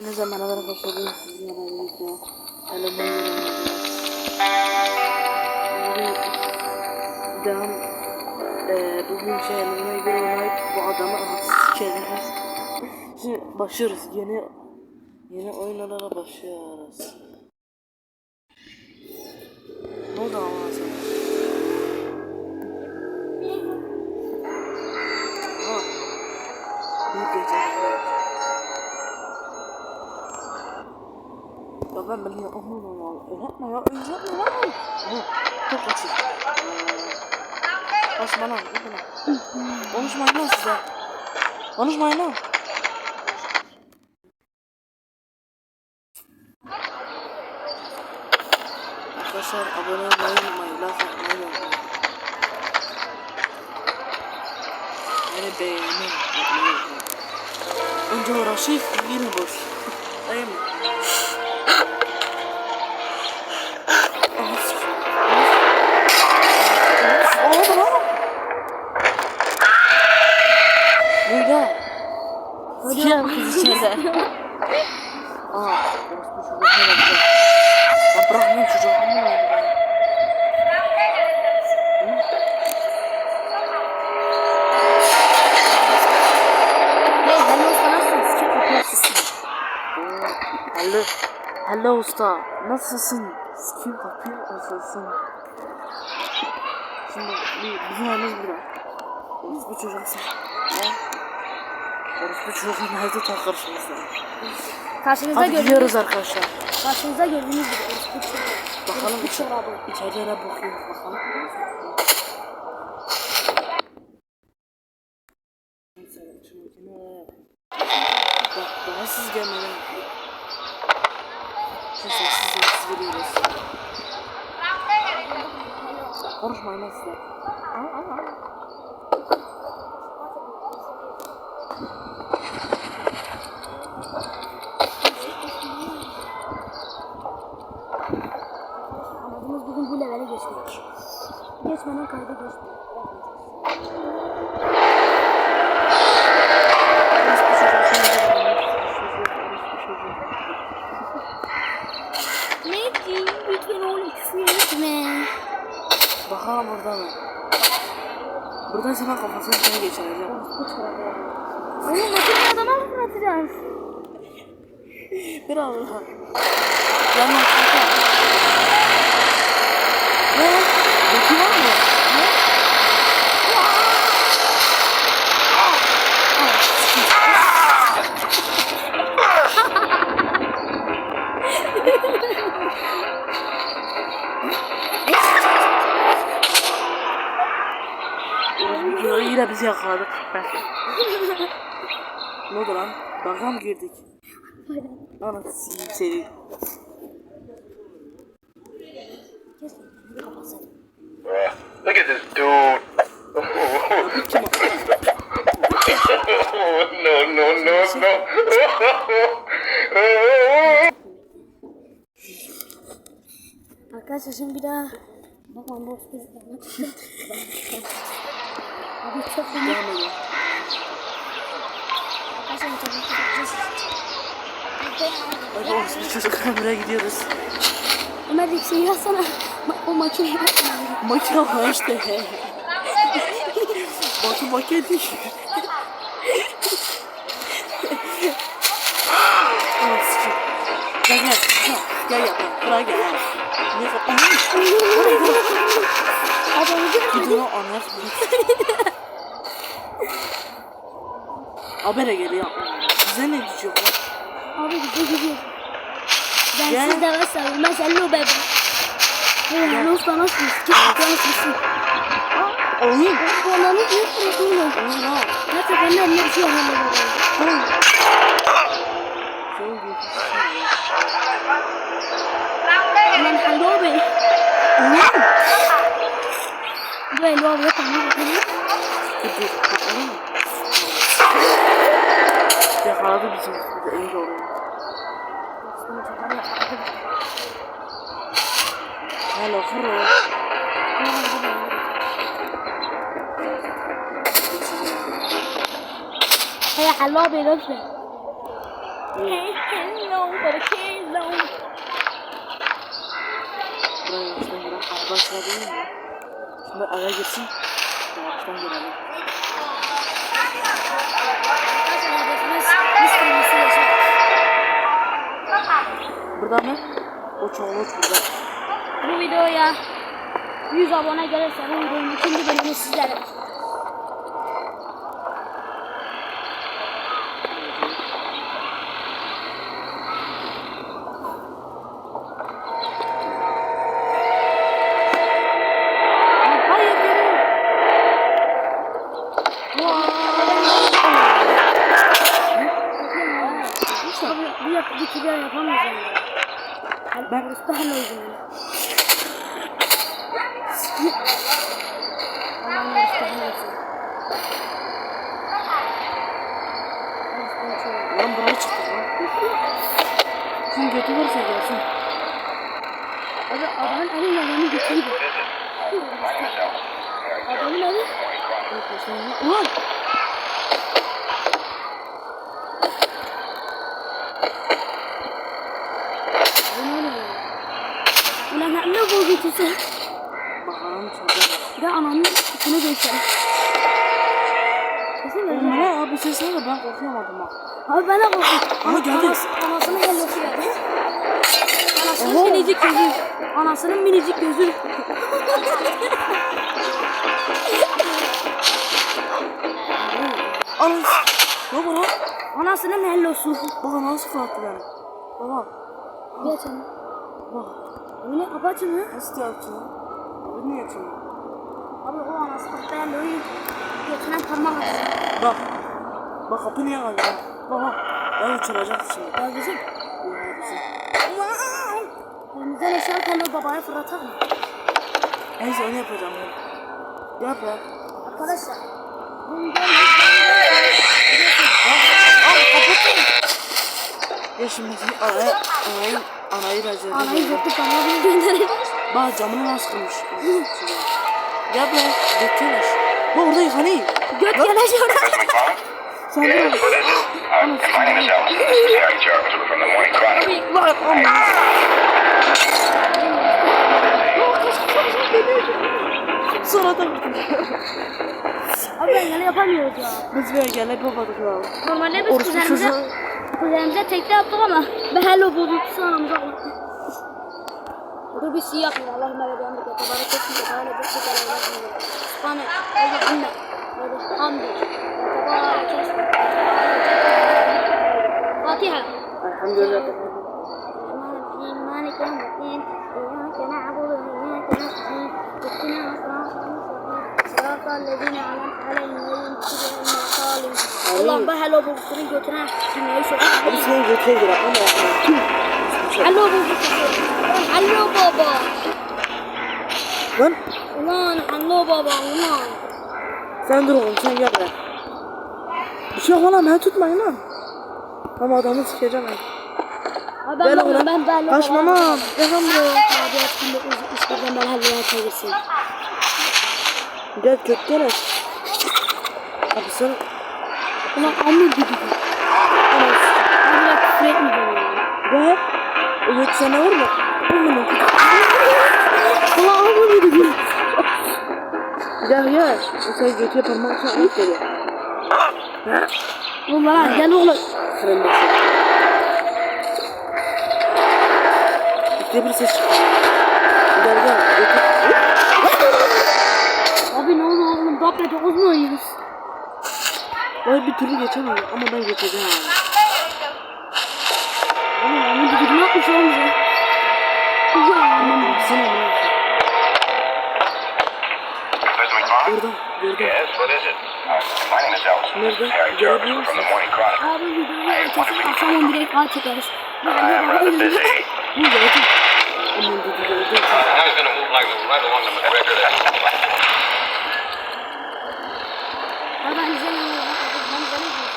Ne zaman haber başladım sizin yanınızda. Telefon yanınızda. Bugün devam eee bugün şey yanıma göre bu adamı haksız çeviririz. Şimdi başlıyoruz. Yeni yeni oyunlara başlıyoruz. Ne oldu ama ben ben ya aman aman öğretme ya öğretme lan. Ha, Çok açık. Konuşma lan. iyi bana. Konuşmayın lan size. Konuşmayın lan. Arkadaşlar abone olmayı unutmayın. Like atmayı unutmayın. Beni beğenin. yapmayı unutmayın. Önce uğraşıp yine boş. Değil mi? Sikiyem kız içeride. Aa, orospu çocuğu? Ya bırak lan çocuğu. Hello usta. Nasılsın? Skin kapıyor nasılsın? Şimdi bir, bizim evimiz burada. Orospu çocuğu sen. Ne? Orospu çocuğu nerede tam karşımızda? Karşınızda Hadi gidiyoruz arkadaşlar. karşınızda gördüğünüz gibi. Bakalım Orospu içe, çorabı. içeriye bakıyoruz bakalım. Neyse, şunu yine- Bak daha siz gelmeden Sessiz sessiz veriyoruz. Konuşmayın lan size. Aa, aa, aa. Amacımız bugün bu levele geçmek. Geçmeden kayda geçmek. Orospu çocuğu, sen de orospu çocuğu, orospu çocuğu. Ne diyeyim? Lütfen oğlum küfür etme. Bakalım burada mı? Buradan sana kafasını içine geçireceğim. Orospu çorabı ya. Oğlum makineyi adama mı fırlatacağız? Biraz daha. Yanına kanka. Ne? Var mı? Ne? Yine, bizi yakaladık. ne oldu lan? Baga mı girdik? Anasını seni. Look at this dude. Kim o? no, no, no, no. Arkadaşlar şimdi bir daha Bakın bu biz Abi çok iyi. Devam ediyor. Arkadaşlar tabii ki Hadi olsun çocuklar buraya gidiyoruz. Ömer şey yazsana. Ma- O yapma. Makine var işte. Batu makine değil. Gel gel. Gel gel. Buraya gel. gel. Ne yapalım? Adamı değil Gidiyor anak. Habere geliyor. Bize ne bu? Abi gidiyor gidiyor. Ben Gel. siz de varsa Ömer sen lo bebe. Hey hello usta nasılsınız? Kim nasılsın? Oğlum. Bu ananı niye? Oğlum ha. Gerçekten ben ne bir şey. Oğlum. Çok iyi. Ben hello be. Oğlum. Bu hello abi yok ama bakalım. Dur dur. Oğlum. Yakaladı bizi. Bir de en doğru. Hello, hello. Hey hello be lütfen. Hey, hello, but hello. Buraya yavaştan Burada mı? O çoğunluk burada. Bu videoya 100 abone gelirse bu videonun ikinci bölümü sizlere. Abi bu yap bu kibir yapamayız yani. Ben ben istemeyiz yani. Allah'ım ya istemeyiz. Lan buraya çıktık lan. Şimdi götü varsa gelsin. Abi adamın eli yanını götürdü. Adamın eli Ulan! bu ne oluyor? Ulan ne ne bu götürsün? Bakalım çocuğa. Bir de ananın içine geçelim. Kesin Oğlum öyle. ne bu ne de ben korkuyorum adama. Abi ben de korktum. Aha, geldi. Anası, anasının hellosu geldi. Anasının Oho. minicik gözü. Anasının minicik gözü. Anam! Baba lan! Anasının hellosu. Baba nasıl fırlattı beni? Baba! Onu. Bak! Bu ne kapı açılıyor? Nasıl lan? Bu niye yapıyorsun? Abi o anası kapı helloyu götüne parmak attı. Bak! Bak kapı niye kaldı lan? Baba! Ben uçuracak şimdi. Ya. Ya bizim. Elimizden eşya hello babaya fırlatar mı? Neyse onu yapacağım ben. Yap ya. Arkadaşlar. Bundan. Ya şimdi bizim anayı, anayı, anayı becerdim. Anayı götür bana bunu göndereceğiz. Bak camını nasıl kırmış. Gel be. Beklemiş. Bak orada yıkanıyor. Göt gelecek oraya. Uh, the Morning Chronicle. Lan ama. Sonra da Abi ben yine yapamıyoruz ya. biz bir gel yapamadık ya. Normalde biz Orası kuzenimize, çocuğu. kuzenimize tekte yaptık ama ben hello bulduk sonramıza unuttuk. Dur bir şey yapmıyor. Allahümme ve bihamdik ve tebarek etsin ve teala bir şey teala ve Sübhane ve bihamdik ve bihamdik ve tebarek etsin. Fatiha. Elhamdülillah. الرحمن الرحيم مالك يوم الدين إياك نعبد وإياك نستعين اهدنا الصراط المستقيم صراط الذين أنعمت عليهم غير المغضوب عليهم ولا الضالين Ulan bu hello buluşturun götüne dünyayı Abi sokak. senin götüne gir ama yapma. Hello buluşturun. Hello baba. Lan Ulan hello baba ulan. sen dur oğlum sen gel be. Bir şey yok lan beni tutmayın lan. Ama adamı sikeceğim ben. Abi ben Gel oğlum. ben de hello Kaçma baba. lan. Gel lan buraya. Abi şimdi işlerden ben hello'ya çevirsin. Gel et. Abi sen Ulan amur gibi. Ben küfür ya. Gel. O göt sana vurma. Vurma. Ulan amur gibi. Gel gel. O sen götü yaparmak için at geliyor. Oğlum lan gel oğlum. Fırın başı. İşte bir ses çıktı. Gel gel. Abi ne oldu oğlum? Dakika 9 mu oynuyoruz? Ben bir türlü geçemiyorum ama ben geçeceğim. Oğlum amur gibi ne yapmış oğlum? Ya aman. Sana ne? Mr. McFarland? Oradan gördüm. Yes, what is it? Uh, my name is Alice. This is Nerede? Harry Jarvis we're from the Morning Chronicle. Abi videoyu açarsak akşam 11'e kadar çekeriz. I am rather busy. Bu gördüm. Aman dedi gördüm. I was going to move like right along the McGregor. Abi ben izlemiyorum. Ben izlemiyorum.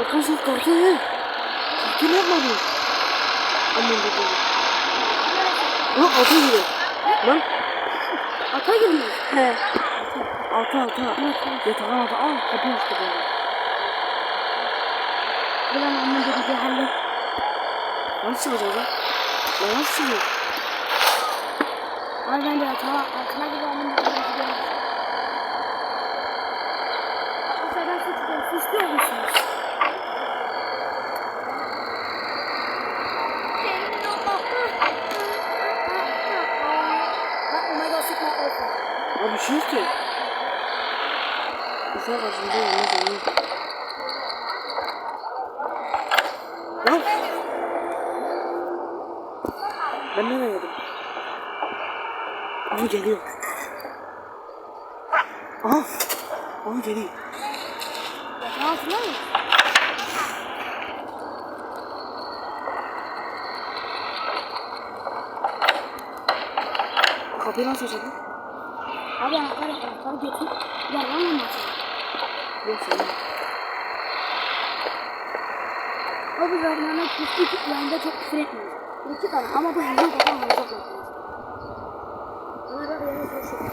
Arkadaşlar kalktı. Kalktı ne yapmadı? Aman dedi. Lan atı gibi. Lan. Ata girme. He. Altı altı. Yatağın altı. Aa kapı açtı böyle. Ulan amma dedi ki halle. Nasıl çıkacağız lan? Nasıl çıkıyor? Abi ben de yatağa altına gibi amma dedi ki gidiyorum. Arkadaşlar ben suçluyum. Siz istiyor musunuz? Bak Omega sıkma olsun. Abi bir şey yok ki. Ufak karşımıza gelmez onu. Lan! Ben nereye yedim? Aha geliyor. Aha! Aha geliyor. Altına mı? Kapıyı nasıl açalım? Abi anahtarı anahtarı götür. Ya lan mı Yok sana. Abi küçük küçük yayında çok küfür etmiyoruz. Bir iki tane ama bu kafam havada bırakıyoruz. Bana bak yere koşuyor.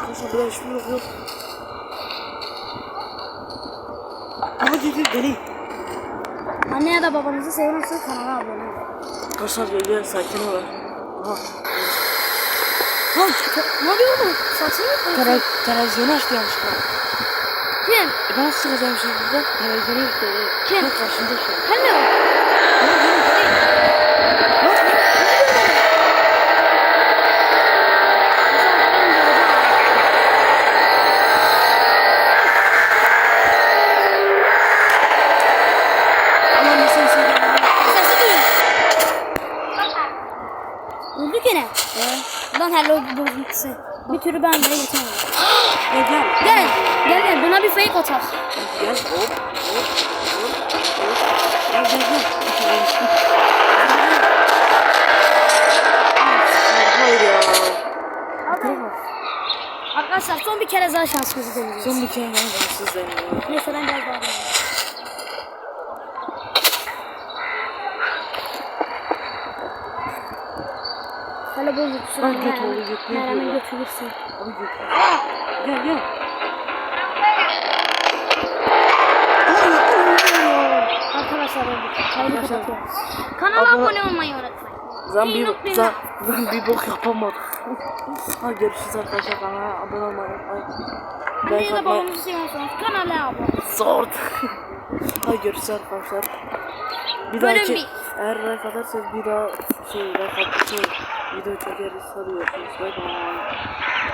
Arkadaşlar böyle hiçbir yok. Aha geliyor geliyor. Anne ya da babanızı seviyorsanız kanala abone olun. Arkadaşlar geliyor sakin ol. Aha. Lan ne oluyor oğlum? Saçını mı Tele televizyonu açtı yanlışlıkla. Kim? E ben nasıl çıkacağım şimdi burada? Televizyonu evet. Kim? Bak karşımda şu. Hello. Öldü gene. Lan hello bozuntusu. Bir türlü ben bile geçemedim. Gel gel. Gel. Gel gel buna bir fake atak. Gel hop hop hop. Gel gel gel. Arkadaşlar son bir kere daha şans gözü deneyeceğiz. Son bir kere ben şanssız deniyorum. Neyse ben biraz daha deneyeyim. Bozuntusu. Lan göt oğlu, göt diyor ya? götürürsün. Abi gel. Gel gel. Arkadaşlar. Kaydı kapatıyoruz. Kanala abone- olmayı unutmayın. Zan bir, zan, zan bir bok yapamadık. ha görüşürüz arkadaşlar kanala abone olmayı unutmayın. Like atmayı kanala abone zor. ha görüşürüz arkadaşlar. Bir Bölüm dahaki bir. eğer like atarsanız bir daha şey like at şey video çekeriz. Hadi görüşürüz. Bye bye.